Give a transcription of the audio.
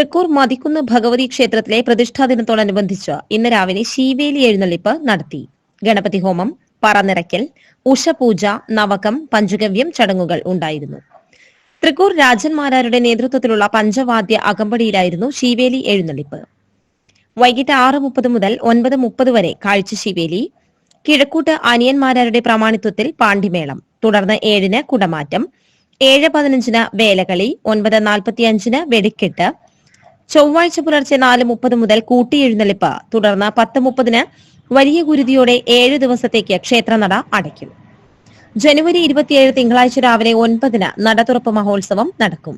തൃക്കൂർ മതിക്കുന്ന് ഭഗവതി ക്ഷേത്രത്തിലെ പ്രതിഷ്ഠാ ദിനത്തോടനുബന്ധിച്ച് ഇന്ന് രാവിലെ ശീവേലി എഴുന്നള്ളിപ്പ് നടത്തി. ഗണപതി ഹോമം പറനിറയ്ക്കൽ ഉഷപൂജ നവകം പഞ്ചഗവ്യം ചടങ്ങുകൾ ഉണ്ടായിരുന്നു. തൃക്കൂർ രാജന്മാരാരുടെ നേതൃത്വത്തിലുള്ള പഞ്ചവാദ്യ അകമ്പടിയിലായിരുന്നു ശീവേലി എഴുന്നള്ളിപ്പ്. വൈകിട്ട് ആറ് മുപ്പത് മുതൽ ഒൻപത് മുപ്പത് വരെ കാഴ്ച ശിവേലി കിഴക്കൂട്ട് അനിയന്മാരാരുടെ പ്രമാണിത്വത്തിൽ പാണ്ടിമേളം തുടർന്ന് ഏഴിന് കുടമാറ്റം ഏഴ് പതിനഞ്ചിന് വേലകളി ഒൻപത് നാൽപ്പത്തിയഞ്ചിന് വെടിക്കെട്ട് ചൊവ്വാഴ്ച പുലർച്ചെ നാല് മുപ്പത് മുതൽ കൂട്ടിയെഴുന്നള്ളിപ്പ്. തുടർന്ന് പത്ത് മുപ്പതിന് വലിയ ഗുരുതിയോടെ ഏഴ് ദിവസത്തേക്ക് ക്ഷേത്രനട അടയ്ക്കും. ജനുവരി ഇരുപത്തിയേഴ് തിങ്കളാഴ്ച രാവിലെ ഒൻപതിന് നട തുറപ്പ് മഹോത്സവം നടക്കും.